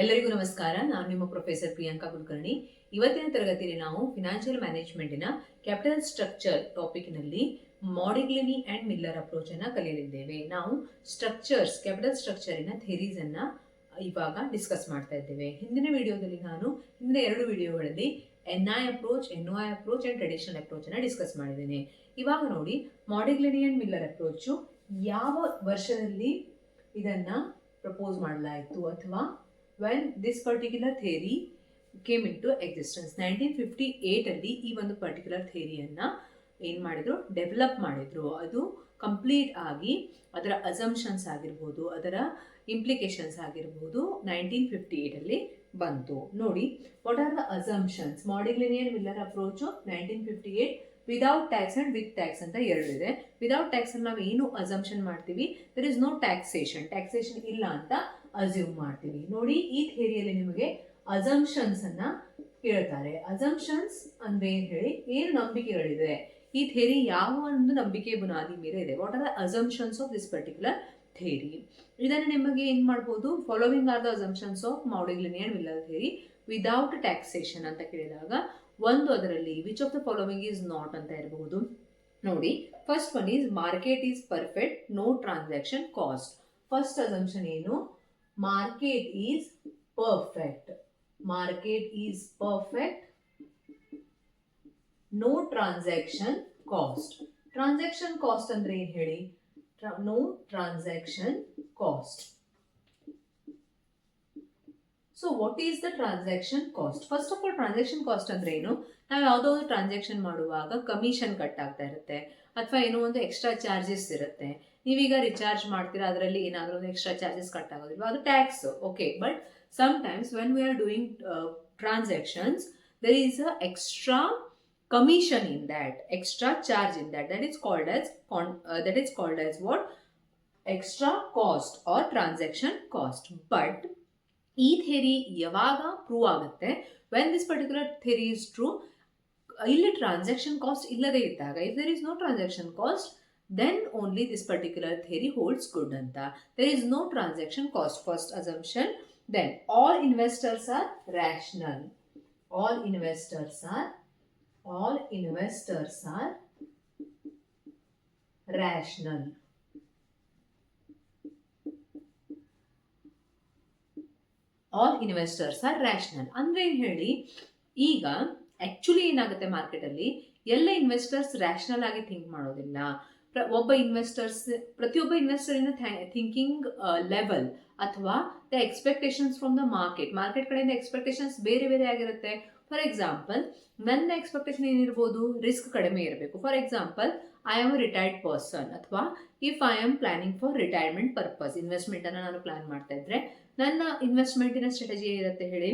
ಎಲ್ಲರಿಗೂ ನಮಸ್ಕಾರ. ನಾನು ನಿಮ್ಮ ಪ್ರೊಫೆಸರ್ ಪ್ರಿಯಾಂಕಾ ಕುಲಕರ್ಣಿ. ಇವತ್ತಿನ ತರಗತಿಯಲ್ಲಿ ನಾವು ಫಿನಾನ್ಷಿಯಲ್ ಮ್ಯಾನೇಜ್ಮೆಂಟಿನ ಕ್ಯಾಪಿಟಲ್ ಸ್ಟ್ರಕ್ಚರ್ ಟಾಪಿಕ್ನಲ್ಲಿ ಮಾಡಿಗ್ಲಿನಿ ಅಂಡ್ ಮಿಲ್ಲರ್ ಅಪ್ರೋಚ್ ಅನ್ನ ಕಲಿಯಲಿದ್ದೇವೆ. ನಾವು ಸ್ಟ್ರಕ್ಚರ್ಸ್ ಕ್ಯಾಪಿಟಲ್ ಸ್ಟ್ರಕ್ಚರಿನ ಥೆರೀಸ್ ಅನ್ನ ಇವಾಗ ಡಿಸ್ಕಸ್ ಮಾಡ್ತಾ ಇದ್ದೇವೆ. ಹಿಂದಿನ ವಿಡಿಯೋದಲ್ಲಿ ನಾನು ಹಿಂದಿನ ಎರಡು ವಿಡಿಯೋಗಳಲ್ಲಿ N I approach N I approach and traditional approach ಅನ್ನ ಡಿಸ್ಕಸ್ ಮಾಡಿದ್ದೇನೆ. ಇವಾಗ ನೋಡಿ ಮಾಡಿಗ್ಲಿನಿ ಅಂಡ್ ಮಿಲ್ಲರ್ ಅಪ್ರೋಚು ಯಾವ ವರ್ಷದಲ್ಲಿ ಇದನ್ನ ಪ್ರಪೋಸ್ ಮಾಡಲಾಯಿತು ಅಥವಾ when this particular theory came into existence nineteen fifty ಏಯ್ಟಲ್ಲಿ ಈ ಒಂದು ಪರ್ಟಿಕ್ಯುಲರ್ ಥೇರಿಯನ್ನು ಏನು ಮಾಡಿದರು? ಡೆವಲಪ್ ಮಾಡಿದರು. ಅದು ಕಂಪ್ಲೀಟ್ ಆಗಿ ಅದರ ಅಸಂಪ್ಷನ್ಸ್ ಆಗಿರ್ಬೋದು, ಅದರ ಇಂಪ್ಲಿಕೇಶನ್ಸ್ ಆಗಿರ್ಬೋದು ನೈನ್ಟೀನ್ ಫಿಫ್ಟಿ ಏಯ್ಟಲ್ಲಿ ಬಂತು. ನೋಡಿ what are the assumptions Modigliani Miller approach nineteen fifty eight without tax and with tax ಅಂತ ಎರಡಿದೆ. ವಿದೌಟ್ ಟ್ಯಾಕ್ಸ್ ನಾವು ಏನು ಅಸಂಪ್ಷನ್ ಮಾಡ್ತೀವಿ? There is no taxation taxation ಇಲ್ಲ ಅಂತ ಅಸ್ಯೂಮ್ ಮಾಡ್ತೀವಿ. ನೋಡಿ, ಈ ಥಿಯರಿಯಲ್ಲಿ ನಿಮಗೆ ಅಜಂಪ್ಷನ್ಸ್ ಅನ್ನ ಕೇಳ್ತಾರೆ ಅಜಂಪ್ಷನ್ಸ್ ಅಂದ್ರೆ ಏನ್ ಹೇಳಿ? ಏನು ನಂಬಿಕೆಗಳಿದೆ? ಈ ಥೇರಿ ಯಾವ ಒಂದು ನಂಬಿಕೆ ಬುನಾದಿ ಮೇಲೆ ಇದೆ? What are the assumptions of this particular theory ಇದನ್ನು ನಿಮಗೆ ಏನು ಮಾಡ್ಬೋದು? Following are the assumptions of Modigliani Miller theory without taxation ಅಂತ ಕೇಳಿದಾಗ, ಒಂದು ಅದರಲ್ಲಿ which of the following is not ಅಂತ ಇರಬಹುದು ನೋಡಿ first one is market is perfect no transaction cost first assumption ಏನು? Market is perfect market is perfect no transaction cost transaction cost ಅಂದ್ರೆ ಏನು ಹೇಳಿ? No transaction cost so what is the transaction cost first of all transaction cost ಅಂದ್ರೆ ಏನು? ನಾವು ಯಾವುದೋ ಒಂದು transaction ಮಾಡುವಾಗ ಕಮಿಷನ್ ಕಟ್ ಆಗ್ತಾ ಇರುತ್ತೆ. ಅಥವಾ ಏನೋ ಒಂದು ಎಕ್ಸ್ಟ್ರಾ ಚಾರ್ಜಸ್ ಇರುತ್ತೆ. ನೀವೀಗ ರಿಚಾರ್ಜ್ ಮಾಡ್ತೀರಾ, ಅದರಲ್ಲಿ ಏನಾದರೂ ಒಂದು ಎಕ್ಸ್ಟ್ರಾ ಚಾರ್ಜಸ್ ಕಟ್ ಆಗೋದಿಲ್ವಾ? ಅದು tax okay but sometimes when we are doing transactions transactions, there is extra commission in that extra charge in that that. That called called corn that is called is what extra cost or transaction cost but ಈ theory ಯಾವಾಗ prove ಆಗುತ್ತೆ? When this particular theory is true ಇಲ್ಲಿ transaction cost ಇಲ್ಲದೇ ಇದ್ದಾಗ if there is no transaction cost then only this particular theory holds good ಅಂತ. There is no transaction cost first assumption then all investors are rational. All investors are, all investors are rational. All investors are rational ಅಂದ್ರೆ ಏನು ಹೇಳಿ, ಈಗ actually ಏನಾಗುತ್ತೆ ಮಾರ್ಕೆಟಲ್ಲಿ ಎಲ್ಲ investors rational ಆಗಿ think ಮಾಡೋದಿಲ್ಲ. ಒಬ್ಬ ಇನ್ವೆಸ್ಟರ್ಸ್ ಪ್ರತಿಯೊಬ್ಬ ಇನ್ವೆಸ್ಟರಿನ ಥಿಂಕಿಂಗ್ ಲೆವೆಲ್ ಅಥವಾ the expectations from the market market ಕಡೆಯಿಂದ ಎಕ್ಸ್ಪೆಕ್ಟೇಷನ್ಸ್ ಬೇರೆ ಬೇರೆ ಆಗಿರುತ್ತೆ. ಫಾರ್ ಎಕ್ಸಾಂಪಲ್ ನನ್ನ ಎಕ್ಸ್ಪೆಕ್ಟೇಷನ್ ಏನಿರ್ಬೋದು? ರಿಸ್ಕ್ ಕಡಿಮೆ ಇರಬೇಕು. For example I am retired person ಅಥವಾ if I am planning for retirement purpose investment ಅನ್ನು ನಾನು ಪ್ಲಾನ್ ಮಾಡ್ತಾ ಇದ್ರೆ, ನನ್ನ ಇನ್ವೆಸ್ಟ್ಮೆಂಟಿನ ಸ್ಟ್ರಾಟಜಿ ಏನಿರುತ್ತೆ ಹೇಳಿ?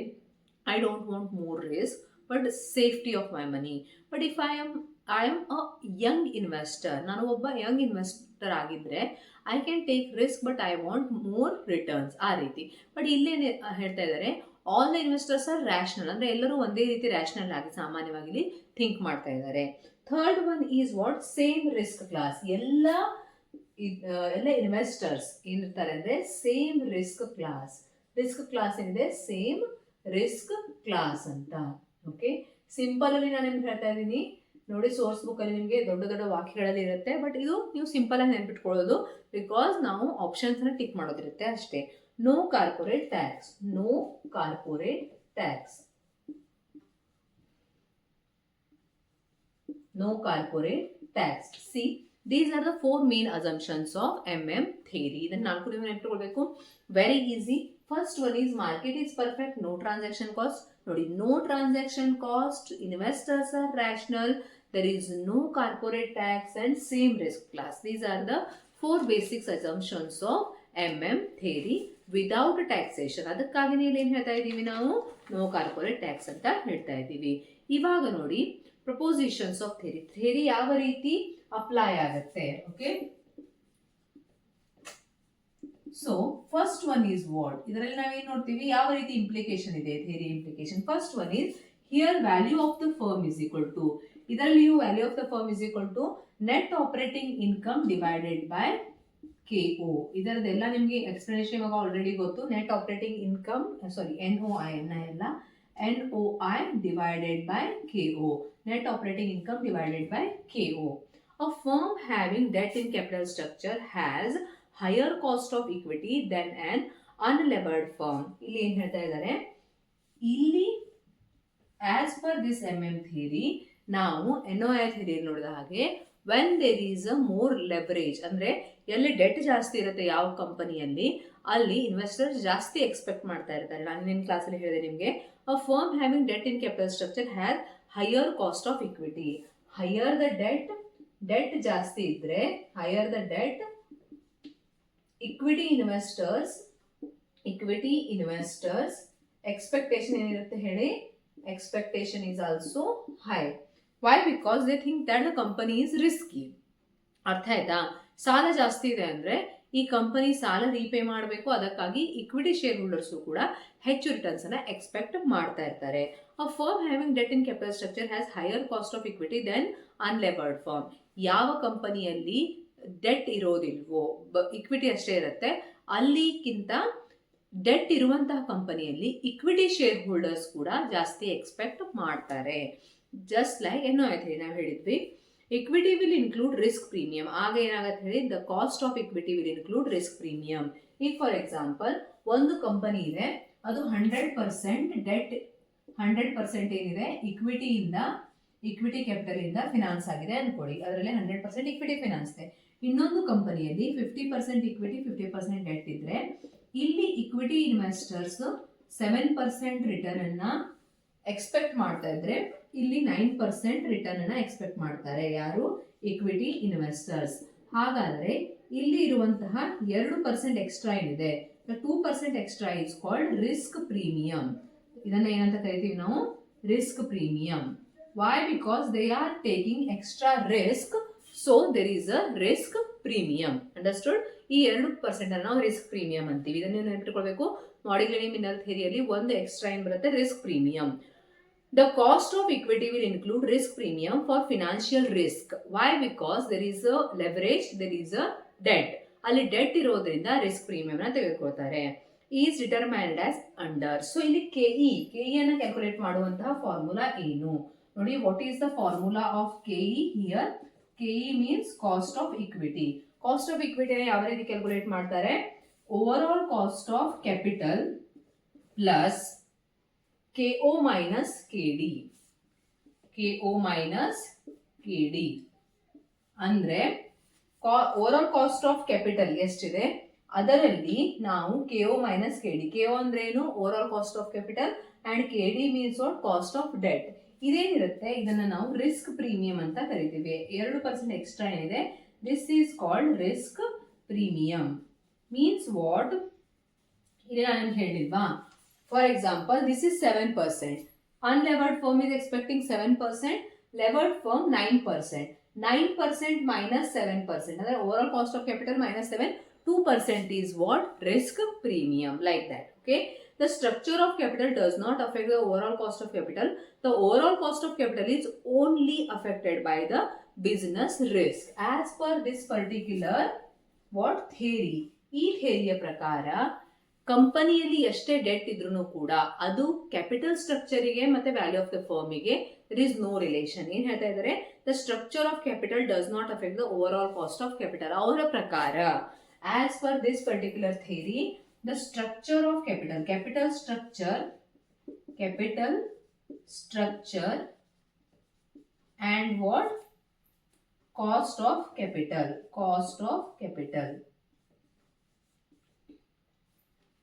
I don't want more risk but safety of my money but if I am I am a young investor ನಾನು ಒಬ್ಬ ಯಂಗ್ ಇನ್ವೆಸ್ಟರ್ ಆಗಿದ್ರೆ I can take risk but I want more returns ಆ ರೀತಿ. But ಇಲ್ಲೇನು ಹೇಳ್ತಾ ಇದ್ದಾರೆ all the investors are rational ಅಂದ್ರೆ ಎಲ್ಲರೂ ಒಂದೇ ರೀತಿ ರ್ಯಾಷನಲ್ ಆಗಿ ಸಾಮಾನ್ಯವಾಗಿ ಥಿಂಕ್ ಮಾಡ್ತಾ ಇದ್ದಾರೆ third one is what same risk class ಎಲ್ಲ ಎಲ್ಲ ಇನ್ವೆಸ್ಟರ್ಸ್ ಏನಿರ್ತಾರೆ ಅಂದ್ರೆ same risk class risk class ಏನಿದೆ? ಸೇಮ್ ರಿಸ್ಕ್ ಕ್ಲಾಸ್ ಅಂತ. ಓಕೆ ಸಿಂಪಲ್ ಅಲ್ಲಿ ನಾನು ನಿಮ್ಗೆ ಹೇಳ್ತಾ ಇದ್ದೀನಿ. ನೋಡಿ ಸೋರ್ಸ್ ಬುಕ್ ಅಲ್ಲಿ ನಿಮಗೆ ದೊಡ್ಡ ದೊಡ್ಡ ವಾಕ್ಯಗಳಲ್ಲಿ ಇರುತ್ತೆ. ಬಟ್ ಇದು ನೀವು ಸಿಂಪಲ್ ಆಗಿ ನೆನ್ಪಿಟ್ಕೊಳ್ಳೋದು. ಬಿಕಾಸ್ ನಾವು ಆಪ್ಷನ್ಸ್ನ ಟಿಕ್ ಮಾಡೋದಿರುತ್ತೆ ಅಷ್ಟೇ. No corporate tax no corporate tax no corporate tax see these are the four main assumptions of M M theory ಇದನ್ನ ನಾಲ್ಕು ನೀವು ನೆನಪಿಟ್ಕೊಳ್ಬೇಕು. Very easy one is market is perfect no transaction cost ನೋಡಿ no transaction cost investors are rational there is no corporate tax and same risk class these are the four basics assumptions of M M theory without taxation ಅದಕ್ಕಾಗಿನೇ ಇಲ್ಲಿ ಏನು ಹೇಳ್ತಾ ಇದ್ದೀವಿ ನಾವು no corporate tax ಅಂತ ಹೇಳ್ತಾ ಇದ್ದೀವಿ ಇವಾಗ ನೋಡಿ ಪ್ರಪೋಸಿಷನ್ಸ್ ಆಫ್ ಥೇರಿ ಥೇರಿ ಯಾವ ರೀತಿ ಅಪ್ಲೈ ಆಗುತ್ತೆ okay so first one is what ಇದರಲ್ಲಿ ನಾವೇನು ನೋಡ್ತೀವಿ? ಯಾವ ರೀತಿ ಇಂಪ್ಲಿಕೇಶನ್ ಇದೆ? Theory implication first one is here value of the firm is equal to ಇದರಲ್ಲಿಯೂ value of the firm is equal to net operating income divided by K O ಇದರದೆಲ್ಲ ನಿಮಗೆ explanation ಇವಾಗ already ಗೊತ್ತು. Net operating income sorry N O I N I ಎಲ್ಲ N O I divided by K O operating income divided by K KO. A firm having debt in capital structure has higher cost of equity then an unlevered firm ಇಲ್ಲಿ ಏನು ಹೇಳ್ತಾ ಇದ್ದಾರೆ? ಇಲ್ಲಿ as per this M M theory ನಾವು N O I theory ನೋಡಿದ ಹಾಗೆ when there is a more leverage ಅಂದರೆ ಎಲ್ಲಿ ಡೆಟ್ ಜಾಸ್ತಿ ಇರುತ್ತೆ ಯಾವ ಕಂಪನಿಯಲ್ಲಿ ಅಲ್ಲಿ ಇನ್ವೆಸ್ಟರ್ಸ್ ಜಾಸ್ತಿ ಎಕ್ಸ್ಪೆಕ್ಟ್ ಮಾಡ್ತಾ ಇರ್ತಾರೆ. ನಾನು ನಿನ್ನ ಕ್ಲಾಸಲ್ಲಿ ಹೇಳಿದೆ ನಿಮಗೆ a firm having debt in capital structure has higher cost of equity higher the debt debt ಜಾಸ್ತಿ ಇದ್ರೆ higher the debt equity investors equity investors expectation ಏನಿರುತ್ತೆ ಹೇಳಿ? Expectation is also high why because they think that the company is risky ಅರ್ಥ ಆಯ್ತಾ? ಸಾಲ ಜಾಸ್ತಿ ಇದೆ ಅಂದರೆ ಈ ಕಂಪನಿ ಸಾಲ ರೀಪೇ ಮಾಡಬೇಕು. ಅದಕ್ಕಾಗಿ ಇಕ್ವಿಟಿ ಶೇರ್ ಹೋಲ್ಡರ್ಸು ಕೂಡ ಹೆಚ್ಚು ರಿಟರ್ನ್ಸ್ ಅನ್ನ ಎಕ್ಸ್ಪೆಕ್ಟ್ ಮಾಡ್ತಾ ಇರ್ತಾರೆ. A firm having debt in capital structure has higher cost of equity then unlevered firm ಯಾವ ಕಂಪನಿಯಲ್ಲಿ ಡೆಟ್ ಇರೋದಿಲ್ವೋ ಇಕ್ವಿಟಿ ಅಷ್ಟೇ ಇರುತ್ತೆ. ಅಲ್ಲಿಗಿಂತ ಡೆಟ್ ಇರುವಂತಹ ಕಂಪನಿಯಲ್ಲಿ ಇಕ್ವಿಟಿ ಶೇರ್ ಹೋಲ್ಡರ್ಸ್ ಕೂಡ ಜಾಸ್ತಿ ಎಕ್ಸ್ಪೆಕ್ಟ್ ಮಾಡ್ತಾರೆ. ಜಸ್ಟ್ ಲೈಕ್ ಏನೋ ಆಯ್ತು ನಾವು ಹೇಳಿದ್ವಿ. Equity will include risk premium ಆಗ ಏನಾಗುತ್ತೆ ಹೇಳಿ the cost of equity will include risk premium ಈಗ ಫಾರ್ ಎಕ್ಸಾಂಪಲ್ ಒಂದು ಕಂಪನಿ ಇದೆ, ಅದು hundred percent debt hundred percent ಏನಿದೆ ಇಕ್ವಿಟಿಯಿಂದ ಇಕ್ವಿಟಿ ಕ್ಯಾಪಿಟಲ್ ಇಂದ ಫಿನಾನ್ಸ್ ಆಗಿದೆ ಅನ್ಕೊಳ್ಳಿ ಅದರಲ್ಲಿ ಹಂಡ್ರೆಡ್ ಪರ್ಸೆಂಟ್ ಇಕ್ವಿಟಿ ಫಿನಾನ್ಸ್ ಇದೆ. ಇನ್ನೊಂದು ಕಂಪನಿಯಲ್ಲಿ fifty percent equity fifty percent debt ಇದ್ರೆ, ಇಲ್ಲಿ equity investors seven percent return ಅನ್ನ ಎಕ್ಸ್ಪೆಕ್ಟ್ ಮಾಡ್ತಾ ಇದ್ರೆ, ಇಲ್ಲಿ ನೈನ್ ಪರ್ಸೆಂಟ್ ರಿಟರ್ನ್ ಅನ್ನ ಎಕ್ಸ್ಪೆಕ್ಟ್ ಮಾಡ್ತಾರೆ ಯಾರು? ಇಕ್ವಿಟಿ ಇನ್ವೆಸ್ಟರ್ಸ್ ಹಾಗಾದ್ರೆ, ಇಲ್ಲಿ ಇರುವಂತಹ ಎರಡು ಪರ್ಸೆಂಟ್ ಎಕ್ಸ್ಟ್ರಾ ಏನಿದೆ? Two percent extra is called risk premium ಇದನ್ನ ಏನಂತ ಕರಿತೀವಿ ನಾವು? Risk premium why because they are taking extra risk so there is a risk premium understood ಈ ಎರಡು ಪರ್ಸೆಂಟ್ ಅನ್ನು ನಾವು ರಿಸ್ಕ್ ಪ್ರೀಮಿಯಂ ಅಂತೀವಿ. ಇದನ್ನು ನೆನಪಿಟ್ಕೊಳ್ಬೇಕು. ಮಾಡಿಗಳಿ ಮಿನಲ್ ಥೇರಿಯಲ್ಲಿ ಒಂದು ಎಕ್ಸ್ಟ್ರಾ ಏನ್ ಬರುತ್ತೆ? Risk premium the cost of equity will include risk premium for financial risk why because there is a leverage there is a debt ಅಲ್ಲಿ ಡೆಟ್ ಇರೋದ್ರಿಂದ risk premium ತೆಗೆದುಕೊಳ್ತಾರೆ. Is determined as under so ಇಲ್ಲಿ K E K E ಅನ್ನ calculate ಮಾಡುವಂತಹ formula ಏನು? ನೋಡಿ what is the formula of K E here K E means cost of equity cost of ಇಕ್ವಿಟಿನ ಯಾವ ರೀತಿ calculate ಮಾಡ್ತಾರೆ? Overall cost of capital plus K O minus K D K O minus K D ಅಂದ್ರೆ overall cost of capital ಎಷ್ಟಿದೆ? ಅದರಲ್ಲಿ ನಾವು K O minus K D K O ಅಂದ್ರೆ ಏನು? Overall cost of capital and K D means what cost of debt ಇದೇನಿರುತ್ತೆ? ಇದನ್ನ ನಾವು risk premium ಅಂತ ಕರಿತೀವಿ. ಎರಡು ಪರ್ಸೆಂಟ್ ಎಕ್ಸ್ಟ್ರಾ ಏನಿದೆ? This is called risk premium means what ಇಲ್ಲಿ ನಾನು ಹೇಳಿಲ್ವಾ? For example this is seven percent unlevered firm is expecting seven percent levered firm nine percent nine percent minus seven percent ಅಂದ್ರೆ overall cost of capital minus seven two percent is what risk premium like that okay the structure of capital does not affect the overall cost of capital. The overall cost of capital is only affected by the business risk. As per this particular what theory? ಈ ಥೇರಿಯ ಪ್ರಕಾರ ಕಂಪನಿಯಲ್ಲಿ ಎಷ್ಟೇ debt ಇದ್ರೂ ಕೂಡ ಅದು capital ಸ್ಟ್ರಕ್ಚರಿಗೆ ಮತ್ತೆ ವ್ಯಾಲ್ಯೂ ಆಫ್ ದ ಫರ್ಮಿಗೆ ದರ್ ಇಸ್ ನೋ ರಿಲೇಷನ್ ಏನ್ ಹೇಳ್ತಾ ಇದ್ದಾರೆ the structure of capital does not affect the overall cost of capital ಅವರ ಪ್ರಕಾರ as per this particular theory the structure of capital. Capital structure. Capital structure. And what? Cost of capital. Cost of capital.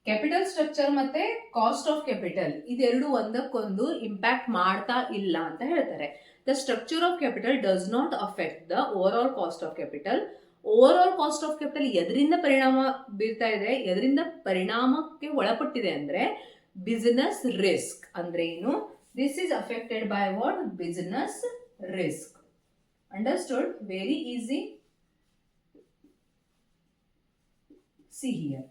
Capital structure ಮತ್ತೆ cost of capital ಇದೆರಡು ಒಂದಕ್ಕೊಂದು impact ಮಾಡ್ತಾ ಇಲ್ಲ ಅಂತ ಹೇಳ್ತಾರೆ. The structure of capital does not affect the overall cost of capital overall cost of capital ಎದರಿಂದ ಪರಿಣಾಮ ಬೀರ್ತಾ ಇದೆ, ಎದರಿಂದ ಪರಿಣಾಮಕ್ಕೆ ಒಳಪಟ್ಟಿದೆ ಅಂದ್ರೆ ಬಿಸಿನೆಸ್ ರಿಸ್ಕ್ ಅಂದ್ರೆ ಏನು? This is affected by what business risk understood very easy see here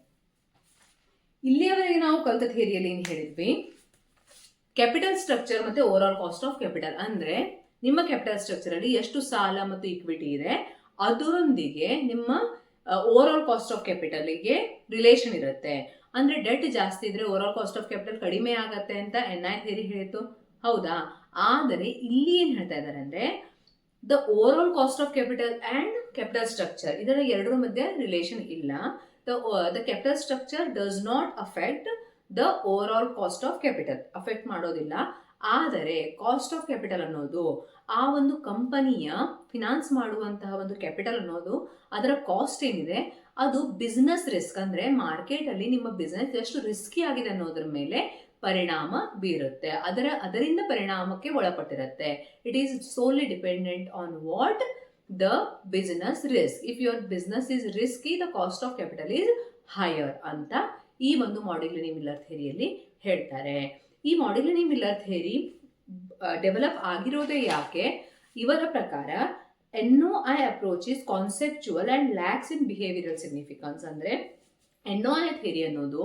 ಇಲ್ಲಿಯವರೆಗೆ ನಾವು ಕಲಿತ ಥಿಯರಿಯಲ್ಲಿ ಏನು ಹೇಳಿದ್ವಿ? ಕ್ಯಾಪಿಟಲ್ ಸ್ಟ್ರಕ್ಚರ್ ಮತ್ತೆ overall cost of capital ಅಂದ್ರೆ ನಿಮ್ಮ ಕ್ಯಾಪಿಟಲ್ ಸ್ಟ್ರಕ್ಚರ್ ಅಲ್ಲಿ ಎಷ್ಟು ಸಾಲ ಮತ್ತು ಇಕ್ವಿಟಿ ಇದೆ? ಅದರೊಂದಿಗೆ ನಿಮ್ಮ ಓವರ್ ಆಲ್ ಕಾಸ್ಟ್ ಆಫ್ ಕ್ಯಾಪಿಟಲ್ಗೆ ರಿಲೇಷನ್ ಇರುತ್ತೆ. ಅಂದ್ರೆ ಡೆಟ್ ಜಾಸ್ತಿ ಇದ್ರೆ overall cost of capital ಕಡಿಮೆ ಆಗತ್ತೆ ಅಂತ ಎನ್ ಐ ಥಿಯರಿ ಹೇಳಿತು. ಹೌದಾ? ಆದರೆ ಇಲ್ಲಿ ಏನು ಹೇಳ್ತಾ ಇದ್ದಾರೆ ಅಂದ್ರೆ the overall cost of capital and capital structure ಇದರ ಎರಡರ ಮಧ್ಯೆ ರಿಲೇಷನ್ ಇಲ್ಲ. The the capital structure does not affect the overall cost of capital affect ಮಾಡೋದಿಲ್ಲ. ಆದರೆ ಕಾಸ್ಟ್ ಆಫ್ ಕ್ಯಾಪಿಟಲ್ ಅನ್ನೋದು ಆ ಒಂದು ಕಂಪನಿಯ ಫಿನಾನ್ಸ್ ಮಾಡುವಂತಹ ಒಂದು ಕ್ಯಾಪಿಟಲ್ ಅನ್ನೋದು ಅದರ ಕಾಸ್ಟ್ ಏನಿದೆ? ಅದು ಬಿಸ್ನೆಸ್ ರಿಸ್ಕ್ ಅಂದ್ರೆ ಮಾರ್ಕೆಟ್ ಅಲ್ಲಿ ನಿಮ್ಮ ಬಿಸ್ನೆಸ್ ಎಷ್ಟು ರಿಸ್ಕಿ ಆಗಿದೆ ಅನ್ನೋದ್ರ ಮೇಲೆ ಪರಿಣಾಮ ಬೀರುತ್ತೆ. ಅದರ, ಅದರಿಂದ ಪರಿಣಾಮಕ್ಕೆ ಒಳಪಟ್ಟಿರುತ್ತೆ. It is solely dependent on what the business risk if your business is risky the cost of capital is higher ಅಂತ ಈ ಒಂದು ಮಾಡಿಗ್ಲಿನಿ ಮಿಲ್ಲರ್ ಥೇರಿಯಲ್ಲಿ ಹೇಳ್ತಾರೆ. ಈ ಮಾಡ್ಯುಲರ್ ಮಿಲ್ಲರ್ ಥೇರಿ ಡೆವಲಪ್ ಆಗಿರೋದೇ ಯಾಕೆ? ಇವರ ಪ್ರಕಾರ N O I approach is conceptual and lacks in behavioral significance ಅಂದ್ರೆ ಎನ್ ಒ ಐ ಥೇರಿ ಅನ್ನೋದು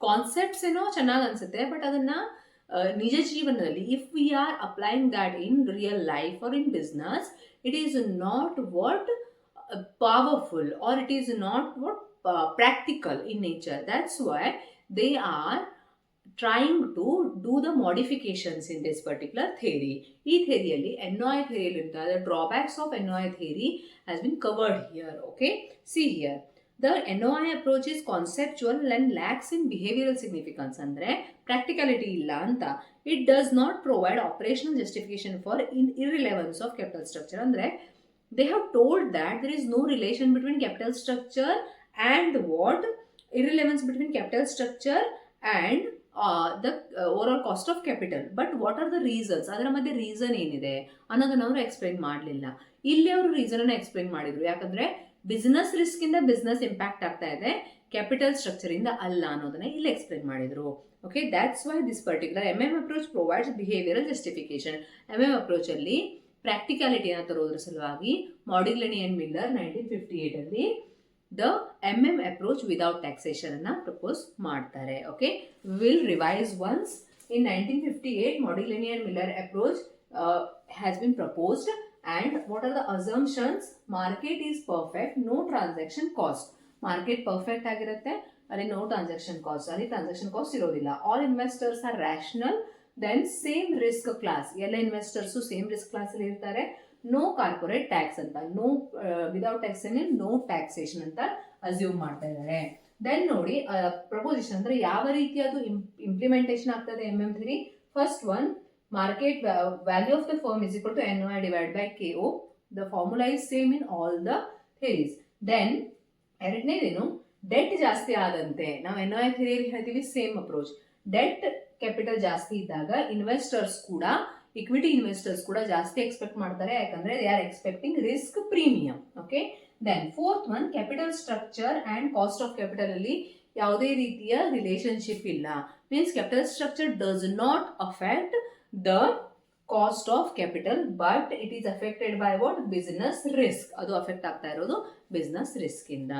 ಕಾನ್ಸೆಪ್ಟ್ಸ್ ಏನೋ ಚೆನ್ನಾಗಿ ಅನ್ಸುತ್ತೆ ಬಟ್ ಅದನ್ನ ನಿಜ ಜೀವನದಲ್ಲಿ if we are applying that in real life or in business it is not what powerful or it is not what practical in nature that's why they are trying to do the modifications in this particular theory ಈ ಥೇರಿಯಲ್ಲಿ N I ಥೇರಿಯಲ್ಲಿ ಇರ್ತಾರೆ drawbacks of N I theory has been covered here okay see here the N I approach is conceptual and lacks in behavioral significance ಅಂದರೆ practicality ಇಲ್ಲ ಅಂತ. It does not provide operational justification for in irrelevance of capital structure ಅಂದರೆ they have told that there is no relation between capital structure and what irrelevance between capital structure and the over cost of capital but what are the reasons ಅದರ ಮಧ್ಯೆ reason ಏನಿದೆ? ಅನ್ನೋದನ್ನ ಅವರು explain ಮಾಡಲಿಲ್ಲ. ಇಲ್ಲಿ ಅವರು reason ಅನ್ನು explain ಮಾಡಿದ್ರು. ಯಾಕಂದ್ರೆ ಬಿಸ್ನೆಸ್ ರಿಸ್ಕ್ ಇಂದ ಬಿಸ್ನೆಸ್ ಇಂಪ್ಯಾಕ್ಟ್ ಆಗ್ತಾ ಇದೆ ಕ್ಯಾಪಿಟಲ್ ಸ್ಟ್ರಕ್ಚರ್ ಇಂದ ಅಲ್ಲ ಅನ್ನೋದನ್ನ ಇಲ್ಲಿ ಎಕ್ಸ್ಪ್ಲೈನ್ ಮಾಡಿದ್ರು. Okay that's why this particular M M approach provides behavioral justification M M approach ಅಲ್ಲಿ ಪ್ರಾಕ್ಟಿಕಾಲಿಟಿನ ತರೋದ್ರ ಸಲುವಾಗಿ Modigliani and Miller nineteen fifty eight ಅಲ್ಲಿ the M M approach without taxation ಅನ್ನ ಪ್ರಪೋಸ್ ಮಾಡ್ತಾರೆ okay will revise once in nineteen fifty eight Modigliani Miller approach has been proposed and what are the assumptions market is perfect no transaction cost market perfect ಆಗಿರುತ್ತೆ, ಅಲ್ಲಿ no transaction cost ಅಲ್ಲಿ transaction cost ಇರೋದಿಲ್ಲ. All investors are rational then same risk class ಎಲ್ಲ investors same risk class ಅಲ್ಲಿ ಇರ್ತಾರೆ. No corporate tax ಅಂತ no without tax no taxation ಅಂತ assume ಮಾಡ್ತಾ ಇದ್ದಾರೆ. ದೆನ್ ನೋಡಿ ಪ್ರಪೋಸಿಷನ್ ಅಂದ್ರೆ ಯಾವ ರೀತಿ ಅದು ಇಂಪ್ಲಿಮೆಂಟೇಷನ್ ಆಗ್ತದೆ M M three first one market value value of the firm to N to divide divided K KO. The formula is same in all the theories. Then, ಎರಡನೇದೇನು? Debt ಜಾಸ್ತಿ ಆದಂತೆ. ನಾವು ಎನ್ ಐ ಥಿರಿಯಲ್ಲಿ ಹೇಳ್ತೀವಿ same approach debt capital ಜಾಸ್ತಿ ಇದ್ದಾಗ investors ಕೂಡ equity investors ಕೂಡ ಜಾಸ್ತಿ ಎಕ್ಸ್ಪೆಕ್ಟ್ ಮಾಡ್ತಾರೆ. ಯಾಕಂದ್ರೆ they are expecting risk premium okay then fourth one capital structure and cost of capital ಅಲ್ಲಿ ಯಾವುದೇ ರೀತಿಯ ರಿಲೇಶನ್ಶಿಪ್ ಇಲ್ಲ. Means capital structure does not affect the cost of capital but it is affected by what business risk ಅದು affect ಆಗ್ತಾ ಇರೋದು business risk ಇಂದ.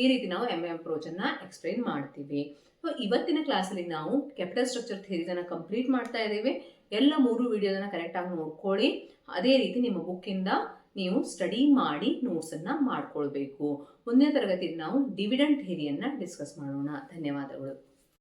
ಈ ರೀತಿ ನಾವು ಎಂ ಎ ಅಪ್ರೋಚ್ ಅನ್ನ ಎಕ್ಸ್ಪ್ಲೈನ್ ಮಾಡ್ತೀವಿ. ಸೊ ಇವತ್ತಿನ ಕ್ಲಾಸಲ್ಲಿ ನಾವು ಕ್ಯಾಪಿಟಲ್ ಸ್ಟ್ರಕ್ಚರ್ ಥಿಯರಿಸನ್ನ ಕಂಪ್ಲೀಟ್ ಮಾಡ್ತಾ ಇದ್ದೀವಿ. ಎಲ್ಲ ಮೂರು ವಿಡಿಯೋದನ್ನು ಕರೆಕ್ಟಾಗಿ ನೋಡ್ಕೊಳ್ಳಿ. ಅದೇ ರೀತಿ ನಿಮ್ಮ ಬುಕ್ಕಿಂದ ನೀವು ಸ್ಟಡಿ ಮಾಡಿ ನೋಟ್ಸನ್ನು ಮಾಡ್ಕೊಳ್ಬೇಕು. ಮುಂದಿನ ತರಗತಿಯಲ್ಲಿ ನಾವು ಡಿವಿಡೆಂಟ್ ಥಿಯರಿಯನ್ನು ಡಿಸ್ಕಸ್ ಮಾಡೋಣ. ಧನ್ಯವಾದಗಳು.